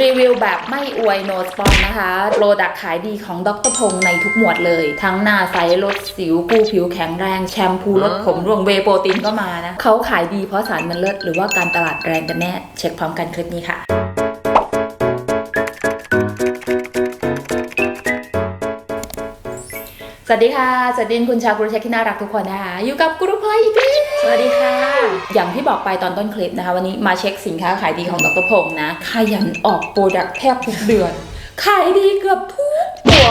รีวิวแบบไม่อวยโนสปอนนะคะโปรดักขายดีของดรพงษ์ในทุกหมวดเลย ทั้งหน้าใสลดสิวกูผิวแข็งแรง แชมพูลดผมร่วงเวย์โปรตีนก็มานะเขาขายดีเพราะสารมันเลิศหรือว่าการตลาดแรงกันแน่ เช็คพร้อมกันคลิปนี้ค่ะ วัสดีค่ะ สวัสดีคุณชาวกรุเช็คที่น่ารักทุกคนนะคะ อยู่กับกรุพลอยอีกแล้วสวัสดีค่ะ อย่างที่บอกไปตอนต้นคลิปนะคะ วันนี้มาเช็คสินค้าขายดีของดรพงษ์นะขยันออกโปรดักต์แทบทุกเดือน ขายดีเกือบทุกตัว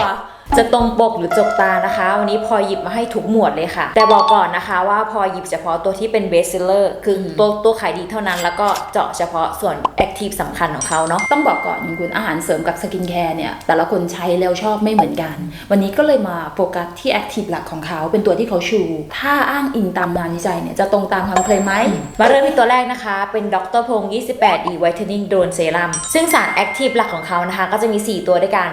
จะตรงปกหรือจกตานะคะ วันนี้พอหยิบมาให้ทุกหมวดเลยค่ะ แต่บอกก่อนนะคะว่าพอหยิบเฉพาะตัวที่เป็นเบสเซลเลอร์คือตัวตัวขายดีเท่านั้น แล้วก็เจาะเฉพาะส่วนแอคทีฟสำคัญของเขาเนาะต้องบอกก่อนคุณอาหารเสริมกับสกินแคร์เนี่ยแต่ละคนใช้แล้วชอบไม่เหมือนกัน วันนี้ก็เลยมาโฟกัสที่แอคทีฟหลักของเขาเป็นตัวที่เขาชู ถ้าอ้างอิงตามงานวิจัยเนี่ยจะตรงตามคำเคลมไหมมาเริ่มที่ตัวแรกนะคะ เป็นดรพงศ์ 28D Whitening Drone Serum ซึ่งสารแอคทีฟหลักของเขานะคะก็จะมี 4 ตัวด้วยกัน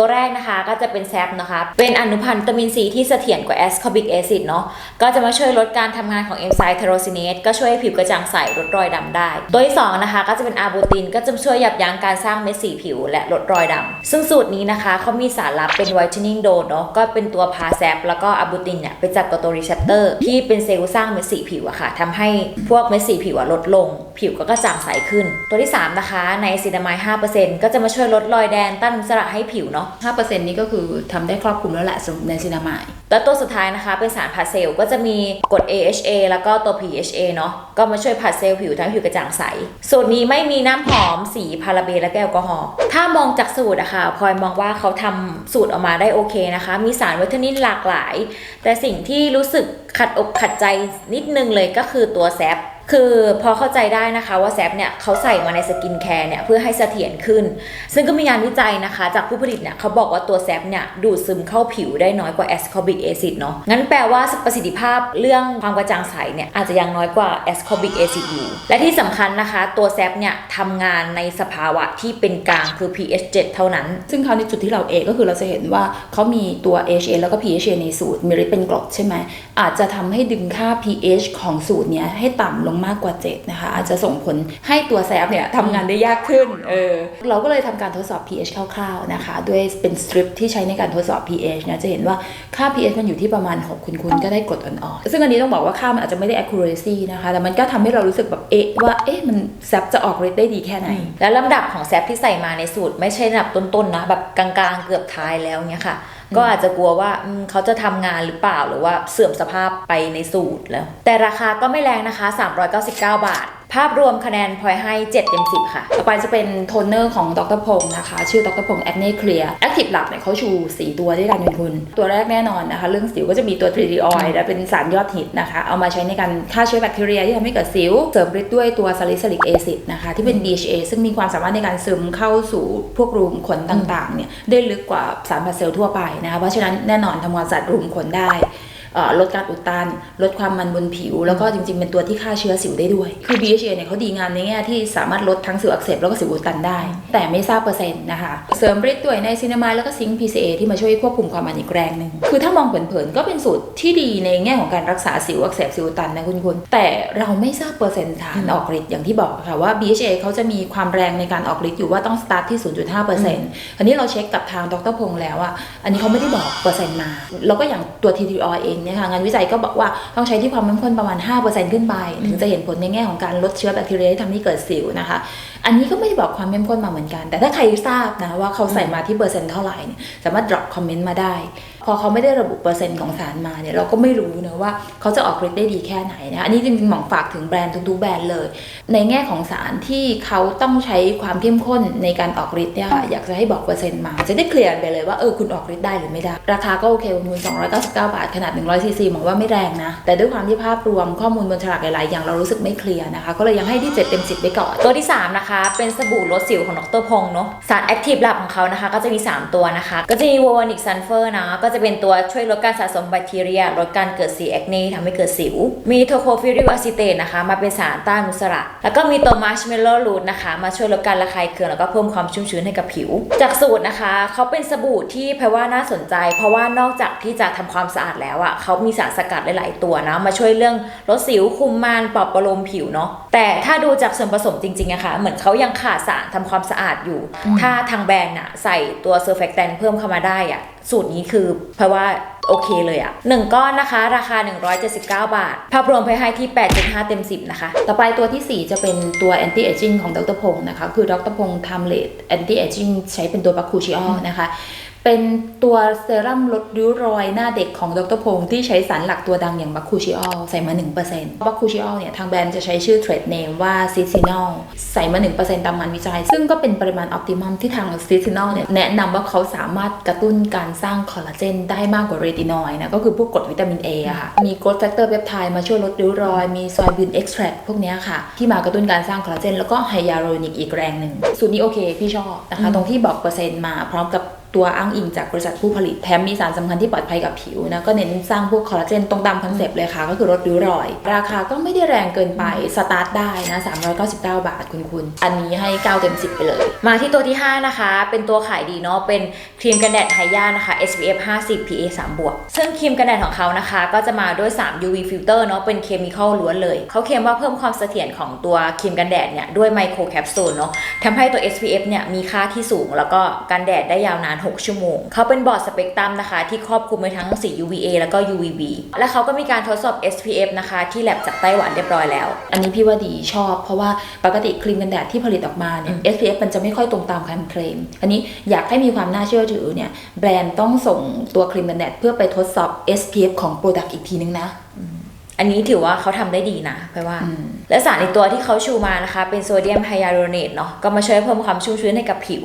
ตัวแรกนะคะก็จะเป็นแซปนะคะ เป็นอนุพันธ์วิตามินซีที่เสถียรกว่าแอสคอบิกแอซิดเนาะก็จะมาช่วยลดการทำงานของเอนไซม์เทโรซินเนสก็ช่วยให้ผิวกระจ่างใสลดรอยดำได้ ตัวที่สองนะคะก็จะเป็นอาร์บูตินก็จะช่วยยับยั้งการสร้างเม็ดสีผิวและลดรอยดำซึ่งสูตรนี้นะคะเขามีสารลับเป็นไวท์เทนนิ่งโดนเนาะก็เป็นตัวพาแซปแล้วก็อาร์บูตินเนี่ยไปจับกับตัวรีเซพเตอร์ที่เป็นเซลล์สร้างเม็ดสีผิวอะค่ะทำให้พวกเม็ดสีผิวอะลดลง ผิวก็กระจ่างใสขึ้น ตัวที่สามนะคะในซินามาย5%ก็จะมาช่วยลดรอยแดงต้านอนุมูลอิสระให้ผิวเนาะ5%นี้ก็คือทำได้ครอบคลุมแล้วแหละสำหรับในซินามายแล้วตัวสุดท้ายนะคะ เป็นสารผัดเซลล์ก็จะมีกรด AHA แล้วก็ตัว PHA เนาะก็มาช่วยผัดเซลล์ผิวทำให้ผิวกระจ่างใส สูตรนี้ไม่มีน้ำหอมสีพาราเบนและแอลกอฮอล์ถ้ามองจากสูตรอะค่ะพลอยมองว่าเขาทำสูตรออกมาได้โอเคนะคะ มีสารวิตามินหลากหลาย แต่สิ่งที่รู้สึกขัดอกขัดใจนิดนึงเลยก็คือตัวแซป คือพอเข้าใจได้นะคะว่าแซปเนี่ยเขาใส่มาในสกินแคร์เนี่ยเพื่อให้เสถียรขึ้น ซึ่งก็มีงานวิจัยนะคะ จากผู้ผลิตเนี่ยเขาบอกว่าตัวแซปเนี่ยดูดซึมเข้าผิวได้น้อยกว่าแอสคอบิกแอซิดเนาะงั้นแปลว่าประสิทธิภาพเรื่องความกระจ่างใสเนี่ยอาจจะยังน้อยกว่าแอสคอบิกแอซิดอยู่และที่สำคัญนะคะตัวแซปเนี่ยทำงานในสภาวะที่เป็นกลางคือ pH 7 เท่านั้น ซึ่งเขาในจุดที่เราเองก็คือเราจะเห็นว่าเขามีตัว HA แล้วก็ pH ในสูตรมีฤทธิ์เป็นกรดใช่ไหมอาจจะทำให้ดึงค่า pH ของสูตรเนี้ยให้ต่ำลงมากกว่า 7 นะคะ อาจจะส่งผลให้ตัวแซฟเนี่ยทำงานได้ยากขึ้นเออเราก็เลยทำการทดสอบ pH คร่าวๆนะคะ ด้วยเป็นสตริปที่ใช้ในการทดสอบ pH นะจะเห็นว่าค่า pH มันอยู่ที่ประมาณ 6 คุณคุณก็ได้กรดอ่อนๆซึ่งอันนี้ต้องบอกว่าค่ามันอาจจะไม่ได้ accuracy นะคะ แต่มันก็ทำให้เรารู้สึกแบบเอ๊ะว่าเอ๊ะมันแซฟจะออกฤทธิ์ได้ดีแค่ไหน และลำดับของแซฟที่ใส่มาในสูตรไม่ใช่ลำดับต้นๆนะแบบกลางๆเกือบท้ายแล้วเนี่ยค่ะ ก็อาจจะกลัวว่าเขาจะทำงานหรือเปล่าหรือว่าเสื่อมสภาพไปในสูตรแล้ว แต่ราคาก็ไม่แรงนะคะ 399 บาท ภาพรวมคะแนนพลอยให้7เต็ม10 ค่ะ ต่อไปจะเป็นโทนเนอร์ของดรพงศ์นะคะ ชื่อดรพงศ์ Acne Clear Active หลักเนี่ยเขาชู 4 ตัวด้วยกันคุณ ตัวแรกแน่นอนนะคะ เรื่องสิวก็จะมีตัว 3D oil และเป็นสารยอดฮิตนะคะ เอามาใช้ในการฆ่าเชื้อแบคทีเรียที่ทำให้เกิดสิว เสริมฤทธิ์ด้วยตัว salicylic acid นะคะ ที่เป็น DHA ซึ่งมีความสามารถในการซึมเข้าสู่พวกรูมขนต่างๆเนี่ยได้ลึกกว่าสารพัดเซลล์ทั่วไปนะคะเพราะฉะนั้นแน่นอนทำความสะอาดรูมขนได้ ลดการอุดตัน ลดความมันบนผิว แล้วก็จริง ๆ เป็นตัวที่ฆ่าเชื้อสิวได้ด้วย คือ BHA เนี่ยเขาดีงามในแง่ที่สามารถลดทั้งสิวอักเสบแล้วก็สิวอุดตันได้ แต่ไม่ทราบเปอร์เซ็นต์นะคะ เสริมฤทธิ์ด้วยในซินามายแล้วก็ซิงค์ PCA ที่มาช่วยควบคุมความมันอีกแรงหนึ่งคือถ้ามองเผินๆก็เป็นสูตรที่ดีในแง่ของการรักษาสิวอักเสบสิวอุดตันนะคุณคุณแต่เราไม่ทราบเปอร์เซ็นต์ฐานออกฤทธิ์อย่างที่บอกค่ะว่า BHA เขาจะมีความแรงในการออกฤทธิ์อยู่ว่าต้องสตาร์ทที่ 0.5%อันนี้เราเช็คกับทางดรพงษ์แล้วอะอันนี้เขาไม่ได้บอกเปอร์เซ็นต์มาแล้วก็อย่างตัว TTR เองเนี่ยค่ะงานวิจัยก็บอกว่าต้องใช้ที่ความเข้มข้นประมาณ 5%ขึ้นไป ถึงจะเห็นผลในแง่ของการลดเชื้อแบคทีเรียที่ทำให้เกิดสิวนะคะ อันนี้ก็ไม่ได้บอกความเข้มข้นมาเหมือนกัน แต่ถ้าใครทราบนะว่าเขาใส่มาที่เปอร์เซ็นต์เท่าไหร่เนี่ยสามารถ drop คอมเมนต์มาได้ พอเขาไม่ได้ระบุเปอร์เซ็นต์ของสารมาเนี่ยเราก็ไม่รู้นะว่าเขาจะออกฤทธิ์ได้ดีแค่ไหนนะอันนี้จริงๆหมองฝากถึงแบรนด์ทุกๆแบรนด์เลย ในแง่ของสารที่เขาต้องใช้ความเข้มข้นในการออกฤทธิ์เนี่ยค่ะอยากจะให้บอกเปอร์เซ็นต์มา จะได้เคลียร์ไปเลยว่าเออคุณออกฤทธิ์ได้หรือไม่ได้ ราคาก็โอเคคุณ299 บาทขนาด100ซีซีมองว่าไม่แรงนะ แต่ด้วยความที่ภาพรวมข้อมูลบนฉลากหลายๆอย่างเรารู้สึกไม่เคลียร์นะคะก็เลยยังให้ที่7เต็ม10ไปก่อนตัวที่ 3 นะคะ เป็นสบู่ลดสิวของดรพงษ์เนาะสารแอคทีฟหลักของเขานะคะ ก็จะมี 3 ตัวนะคะ ก็จะมีวอนิกซันเฟอร์นะก็จะเป็นตัวช่วยลดการสะสมแบคทีเรีย ลดการเกิดสีแอคเนีทำให้เกิดสิว มีโทโคฟิริกอะซิเตตนะคะ มาเป็นสารต้านอนุมูลอิสระแล้วก็มีตัวมาร์ชเมลโล่รูทนะคะ มาช่วยลดการระคายเคืองแล้วก็เพิ่มความชุ่มชื้นให้กับผิว จากสูตรนะคะเขาเป็นสบู่ที่แพรว่าน่าสนใจ เพราะว่านอกจากที่จะทำความสะอาดแล้วอะ่ะเขามีสารสกัดหลายๆตัวนะมาช่วยเรื่องลดสิวคุมมันปลอบประโลมผิวเนาะแต่ถ้าดูจากส่วนผสมจริงๆอะค่ะเหมือนเขายังขาดสารทำความสะอาดอยู่ ถ้าทางแบรนด์อะใส่ตัวเซอร์เฟกแตนเพิ่มเข้ามาได้อะสูตรนี้คือเพราะว่าโอเคเลยอะหนึ่งก้อนนะคะ ราคา 179 บาท ภาพรวมไปให้ที่ 8.5 เต็ม 10 นะคะ ต่อไปตัวทีสี่ 4 จะเป็นตัว anti aging ของดรพงศ์นะคะ คือดรพงศ์ทำเลด anti aging ใช้เป็นตัวบัคคูชิออนะคะ เป็นตัวเซรั่มลดริ้วรอยหน้าเด็กของดรพงศ์ที่ใช้สารหลักตัวดังอย่างบัคคูชิออลใส่มา 1%บัคคูชิออลเนี่ย ทางแบรนด์จะใช้ชื่อเทรดเนมว่าซิซินอลใส่มา 1%ตามงานวิจัย ซึ่งก็เป็นปริมาณออ t ติมัมที่ทางซิซินอลเนี่ย แนะนำว่าเขาสามารถกระตุ้นการสร้างคอลลาเจนได้มากกว่าเรตินอยด์นะ ก็คือพวกกรดวิตามิน A อะค่ะ มีโกรดแฟกเตอร์เปปไทด์มาช่วยลดริ้วรอย มีซอยบินเอ็กซ์แทรพวกเนี้ยค่ะที่มากระตุ้นการสร้างคอลลาเจนแล้วก็ไฮยาลูรอนิกอีกแรงหนึ่งสูตรนี้โอเคพี่ชอบนะคะตรงที่บอกเปอร์เซ็นต์มาพร้อมกับ ตัวอ้างอิงจากบริษัทผู้ผลิตแถมมีสารสำคัญที่ปลอดภัยกับผิวนะ ก็เน้นสร้างพวกคอลลาเจนตรงตามคอนเซปต์เลยค่ะ ก็คือลดริ้วรอย ราคาก็ไม่ได้แรงเกินไป สตาร์ทได้นะ 399 บาทคุณคุณ อันนี้ให้ 9 เต็ม 10 ไปเลย มาที่ตัวที่ 5 นะคะ เป็นตัวขายดีเนาะเป็นครีมกันแดดไฮย่านะคะ SPF 50 PA 3บวกซึ่งครีมกันแดดของเขานะคะ ก็จะมาด้วย 3 UV filter เนาะเป็นเคมีคอลล้วนเลยเขาเคลมว่าเพิ่มความเสถียรของตัวครีมกันแดดเนี่ยด้วยไมโครแคปซูลเนาะทำให้ตัว SPF เนี่ยมีค่าที่สูงแล้วก็กันแดดได้ยาวนาน6 ชั่วโมง เขาเป็นบอร์ดสเปกตรัมนะคะ ที่ครอบคลุมไปทั้งสี UVA แล้วก็ UVB และเขาก็มีการทดสอบ SPF นะคะ ที่แลบจากไต้หวันเรียบร้อยแล้ว อันนี้พี่ว่าดีชอบ เพราะว่าปกติครีมกันแดดที่ผลิตออกมาเนี่ย SPF มันจะไม่ค่อยตรงตามคำเคลม อันนี้อยากให้มีความน่าเชื่อถือเนี่ยแบรนด์ต้องส่งตัวครีมกันแดดเพื่อไปทดสอบ SPF ของ Product อีกทีนึงนะอันนี้ถือว่าเขาทำได้ดีนะแปลว่าอืมและสารในตัวที่เขาชูมานะคะ เป็นโซเดียมไฮยาลูรอเนตเนาะก็มาช่วยเพิ่มความชุ่มชื้นให้กับผิว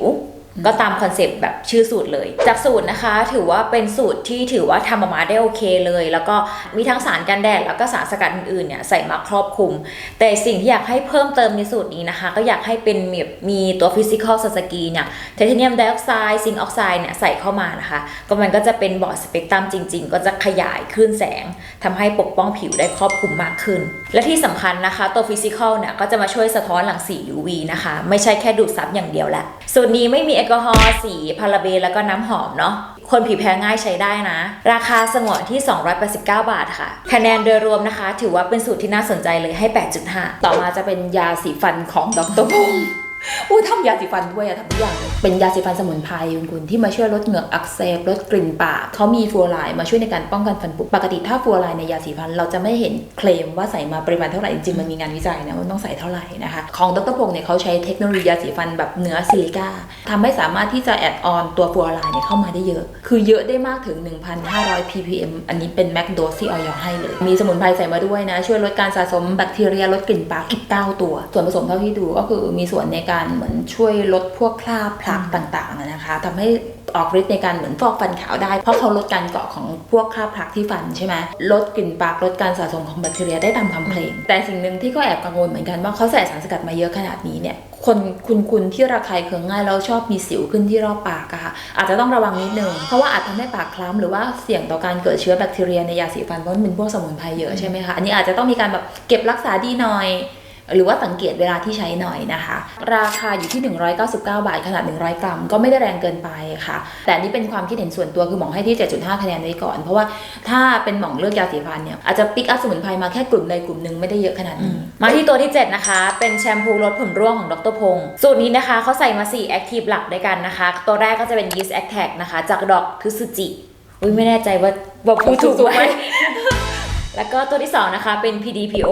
ก็ตามคอนเซปต์แบบชื่อสูตรเลย จากสูตรนะคะ ถือว่าเป็นสูตรที่ถือว่าทำออกมาได้โอเคเลย แล้วก็มีทั้งสารกันแดดแล้วก็สารสกัดอื่นๆเนี่ยใส่มาครอบคลุม แต่สิ่งที่อยากให้เพิ่มเติมในสูตรนี้นะคะ ก็อยากให้เป็นแบบมีตัวฟิสิกอลสสกีเนี่ยไทเทเนียมไดออกไซด์ซิงค์ออกไซด์เนี่ยใส่เข้ามานะคะ ก็มันก็จะเป็นบอร์ดสเปกตรัมจริง ๆ ก็จะขยายคลื่นแสงทำให้ปกป้องผิวได้ครอบคลุมมากขึ้น และที่สำคัญนะคะ ตัวฟิสิกอลเนี่ยก็จะมาช่วยสะท้อนหลังสี UV นะคะ ไม่ใช่แค่ดูดซับอย่างเดียวแหละสูตรนี้ไม่มีแอลกอฮอล์สีพาราเบนแล้วก็น้ำหอมเนาะคนผิวแพ้ง่ายใช้ได้นะ ราคาสงวนที่ 289 บาทค่ะ คะแนนโดยรวมนะคะ ถือว่าเป็นสูตรที่น่าสนใจเลยให้ 8.5 ต่อมาจะเป็นยาสีฟันของดรพงศ์ อู้ทำยาสีฟันด้วยอะทำทุกอย่างเลยเป็นยาสีฟันสมุนไพรคุณคุณที่มาช่วยลดเหงือกอักเสบลดกลิ่นปากเขามีฟลูออไรด์มาช่วยในการป้องกันฟันผุปกติถ้าฟลูออไรด์ในยาสีฟันเราจะไม่เห็นเคลมว่าใส่มาปริมาณเท่าไหร่จริงๆมันมีงานวิจัยนะว่าต้องใส่เท่าไหร่นะคะของดรพงศ์เนี่ยเขาใช้เทคโนโลยียาสีฟันแบบเนื้อซิลิก้าทำให้สามารถที่จะแอดออนตัวฟลูออไรด์เนี่ยเข้ามาได้เยอะ คือเยอะได้มากถึง 1,500 ppm อันนี้เป็นแมกโดสที่ออยให้เลย มีสมุนไพรใส่มาด้วยนะช่วยลดการสะสมแบคทีเรียลดกลิ่นปากอีก9ตัว ส่วนผสมเท่าที่ดูก็คือมีส่วนในการเหมือนช่วยลดพวกคราบพลักต่างๆอะนะคะทำให้ออกฤทธิ์ในการเหมือนฟอกฟันขาวได้ เพราะเขาลดการเกาะของพวกคราบพลักที่ฟันใช่ไหมลดกลิ่นปากลดการสะสมของแบคทีเรียได้ตามคำเคลมแต่สิ่งหนึ่งที่ก็แอบกังวลเหมือนกันว่าเขาใส่สารสกัดมาเยอะขนาดนี้เนี่ยคนคุณคุณที่ระคายเคืองง่ายแล้วชอบมีสิวขึ้นที่รอบปากอะค่ะอาจจะต้องระวังนิดนึงเพราะว่าอาจทำให้ปากคล้ำหรือว่าเสี่ยงต่อการเกิดเชื้อแบคทีเรียในยาสีฟันเพราะมันเป็นพวกสมุนไพรเยอะใช่ไหมคะอันนี้อาจจะต้องมีการแบบเก็บรักษาดีหน่อย หรือว่าสังเกตเวลาที่ใช้หน่อยนะคะ ราคาอยู่ที่ 199 บาทขนาด 100 กรัม ก็ไม่ได้แรงเกินไปค่ะ แต่อันนี้เป็นความคิดเห็นส่วนตัวคือหมองให้ที่ 7.5 คะแนนไว้ก่อน เพราะว่าถ้าเป็นหมองเลือกยาสีฟันเนี่ยอาจจะปิกอัพสมุนไพรมาแค่กลุ่มใดกลุ่มหนึ่งไม่ได้เยอะขนาดนี้มาที่ตัวที่ 7 นะคะ เป็นแชมพูลดผมร่วงของดรพงศ์สูตรนี้นะคะเขาใส่มา4แอคทีฟหลักด้วยกันนะคะ ตัวแรกก็จะเป็น yeast extract นะคะ จากดอกทุสุจิอุ้ยไม่แน่ใจว่าว่าพูดถูกถูกไหไหมม แล้วก็ตัวที่2นะคะเป็น PDPO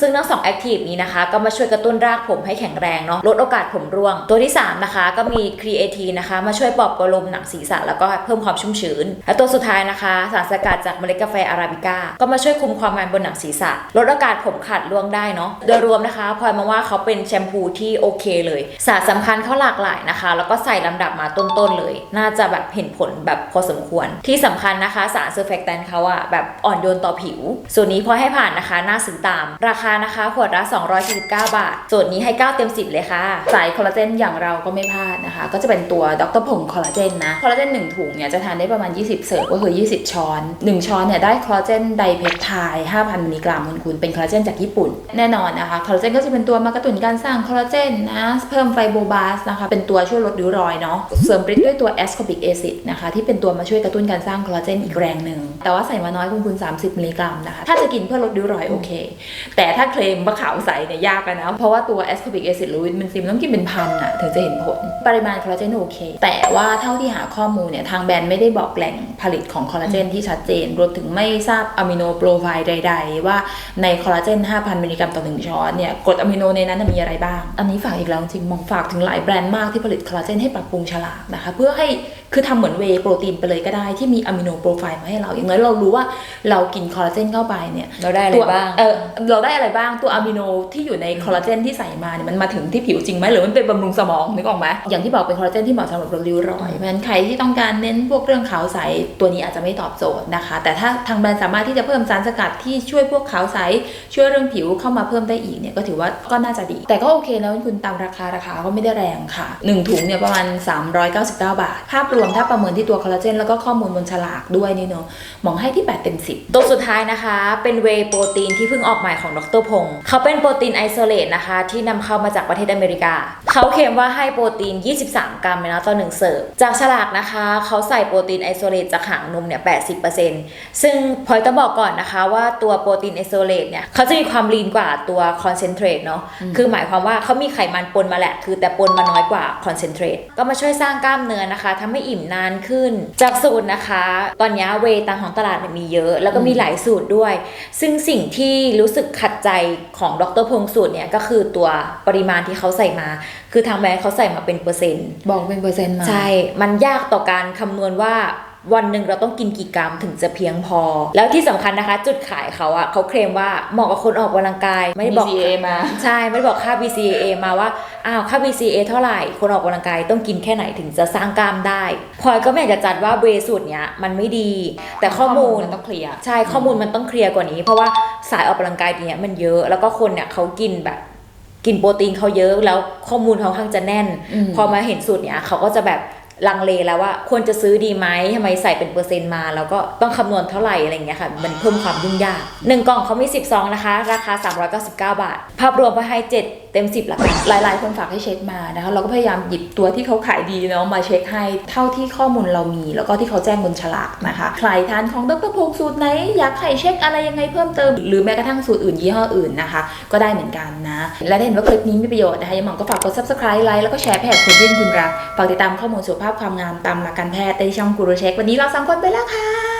ซึ่งทั้งสองแอคทีฟนี้นะคะ ก็มาช่วยกระตุ้นรากผมให้แข็งแรงเนาะลดโอกาสผมร่วง ตัวที่ 3 นะคะ ก็มี Creatine นะคะ มาช่วยปลอบประโลมหนังศีรษะแล้วก็เพิ่มความชุ่มชื้น และตัวสุดท้ายนะคะ สารสกัดจากเมล็ดกาแฟอาราบิก้าก็มาช่วยคุมความมันบนหนังศีรษะ ลดโอกาสผมขาดร่วงได้เนาะโดยรวมนะคะพลอยมองว่าเขาเป็นแชมพูที่โอเคเลย สารสำคัญเขาหลากหลายนะคะ แล้วก็ใส่ลำดับมาต้นๆเลย น่าจะแบบเห็นผลแบบพอสมควร ที่สำคัญนะคะ สารเซอร์แฟกแตนเขาอะแบบอ่อนโยนต่อผิวส่วนนี้พอให้ผ่านนะคะน่าซื้อตาม ราคานะคะขวดละ249 บาท ส่วนนี้ให้ 9 เต็ม 10 เลยค่ะ สายคอลลาเจนอย่างเราก็ไม่พลาดนะคะ ก็จะเป็นตัวดรพงศ์คอลลาเจนนะคอลลาเจน1ถุงเนี่ยจะทานได้ประมาณ 20 เสิร์ฟก็คือ 20 ช้อน 1 ช้อนเนี่ยได้คอลลาเจนไดเพปไทด์5,000มิลลิกรัมคุณคุณเป็นคอลลาเจนจากญี่ปุ่น แน่นอนนะคะคอลลาเจนก็จะเป็นตัวมากระตุ้นการสร้างคอลลาเจนนะเพิ่มไฟโบบาสนะคะเป็นตัวช่วยลดริ้วรอยเนาะเสริมฤทธิ์ด้วยตัวแอสคอบิกแอซิดนะคะที่เป็นตัวมาช่วยกระตุ้นการสร้างคอลลาเจนอีกแรงหนึ่งแต่ว่าใส่มาน้อยคุณคุณ 30มิลลิกรัมนะคะ ถ้าจะกินเพื่อลดริ้วรอยโอเค แต่ถ้าเคลมว่าขาวใสเนี่ยยากนะ เพราะว่าตัวแอสคอบิกแอซิดหรือวิตามินซีมันต้องกินเป็นพันอะถึงจะเห็นผล ปริมาณคอลลาเจนโอเค แต่ว่าเท่าที่หาข้อมูลเนี่ย ทางแบรนด์ไม่ได้บอกแหล่งผลิตของคอลลาเจนที่ชัดเจน รวมถึงไม่ทราบอะมิโนโปรไฟล์ใด ๆ ว่าในคอลลาเจน 5,000 มิลลิกรัมต่อ1ช้อนเนี่ยกรดอะมิโนในนั้นมีอะไรบ้าง อันนี้ฝากอีกแล้วจริงๆมองฝากถึงหลายแบรนด์มากที่ผลิตคอลลาเจนให้ปรับปรุงฉลากนะคะเพื่อให้ คือทำเหมือนเวย์โปรตีนไปเลยก็ได้ที่มีอะมิโนโปรไฟล์มาให้เรา อย่างน้อยเรารู้ว่าเรากินคอลลาเจนเข้าไปเนี่ยเราได้อะไรตัวบ้างเออเราได้อะไรบ้างตัวอะมิโนที่อยู่ในคอลลาเจนที่ใส่มาเนี่ยมันมาถึงที่ผิวจริงไหมหรือมันเป็นบำรุงสมองนึกออกไหมอย่างที่บอกเป็นคอลลาเจนที่เหมาะสำหรับริ้วรอยเพราะฉะนั้นใครที่ต้องการเน้นพวกเรื่องขาวใสตัวนี้อาจจะไม่ตอบโจทย์นะคะ แต่ถ้าทางแบรนด์สามารถที่จะเพิ่มสารสกัดที่ช่วยพวกขาวใสช่วยเรื่องผิวเข้ามาเพิ่มได้อีกเนี่ยก็ถือว่าก็น่าจะดี แต่ก็โอเคนะคุณตามราคาราคาก็ไม่ได้แรงค่ะหนึ่งถุงเนี่ยประมาณ399 บาทภาพรวมถ้าประเมินที่ตัวคอลลาเจนแล้วก็ข้อมูลบนฉลากด้วยนี่เนาะมองให้ที่ 8 เต็ม 10 ตัวสุดท้ายนะคะ เป็นเวย์โปรตีนที่เพิ่งออกใหม่ของดรพงศ์เขาเป็นโปรตีนไอโซเลตนะคะ ที่นำเข้ามาจากประเทศอเมริกา เขาเคลมว่าให้โปรตีน 23 กรัมเลยนะต่อหนึ่งเสิร์ฟจากฉลากนะคะเขาใส่โปรตีนไอโซเลตจากหางนมเนี่ย 80%ซึ่งพอยต้องบอกก่อนนะคะว่าตัวโปรตีนไอโซเลตเนี่ยเขาจะมีความลีนกว่าตัวคอนเซนเทรตเนาะคือหมายความว่าเขามีไขมันปนมาแหละ คือแต่ปนมาน้อยกว่าคอนเซนเทรตก็มาช่วยสร้างกล้ามเนื้อนะคะทำให้อิ่มนานขึ้น จากสูตรนะคะ ตอนนี้เวย์ตามของตลาดเนี่ยมีเยอะ แล้วก็มีหลายสูตรด้วย ซึ่งสิ่งที่รู้สึกขัดใจของดรพงศ์สูตรเนี่ยก็คือตัวปริมาณที่เขาใส่มา คือทางแบรนด์เขาใส่มาเป็นเปอร์เซ็นต์ บอกเป็นเปอร์เซ็นต์มา ใช่ มันยากต่อการคำนวณว่า วันหนึ่งเราต้องกินกี่กรัมถึงจะเพียงพอ แล้วที่สำคัญนะคะ จุดขายเขาอะเขาเคลมว่าเหมาะกับคนออกกำลังกาย ไม่ได้บอก BCA มา ใช่ไม่ได้บอกค่า BCAA มาว่าอ้าวค่า BCAA เท่าไหร่ คนออกกำลังกายต้องกินแค่ไหนถึงจะสร้างกล้ามได้พลอยก็ไม่อยากจะจัดว่าเวย์สูตรเนี้ยมันไม่ดี แต่ข้อมูลมันต้องเคลียร์ใช่ข้อมูลมันต้องเคลียร์กว่านี้ เพราะว่าสายออกกำลังกายเนี้ยมันเยอะแล้วก็คนเนี่ยเขากินแบบกินโปรตีนเขาเยอะแล้วข้อมูลเขาค่อนข้างจะแน่นอืมพอมาเห็นสูตรเนี้ยเขาก็จะแบบ ลังเลแล้วว่าควรจะซื้อดีไหมทำไมใส่เป็นเปอร์เซ็นต์มา แล้วก็ต้องคำนวณเท่าไหร่อะไรอย่างเงี้ยค่ะ มันเพิ่มความยุ่งยากหนึ่งกล่องเขามี 10ซองนะคะ ราคา 399 บาท ภาพรวมไปให้ 7 เต็ม 10ละกันหลายๆ คนฝากให้เช็คมานะคะ เราก็พยายามหยิบตัวที่เขาขายดีเนาะมาเช็คให้เท่าที่ข้อมูลเรามี แล้วก็ที่เขาแจ้งบนฉลากนะคะ ใครทานของดรพงศ์สูตรไหนอยากให้เช็คอะไรยังไงเพิ่มเติม หรือแม้กระทั่งสูตรอื่นยี่ห้ออื่นนะคะ ก็ได้เหมือนกันนะ และถ้าเห็นว่าคลิปนี้มีประโยชน์นะคะยังหมองก็ฝากกด subscribe ไลค์แล้วก็แชร์ไปให้คุณยื่นคุณรักฝากติดตามข้อมูลสุขภาพภาพความงามตามหลักการแพทย์ในช่องกูรูเช็ค วันนี้เราสองคนไปแล้วค่ะ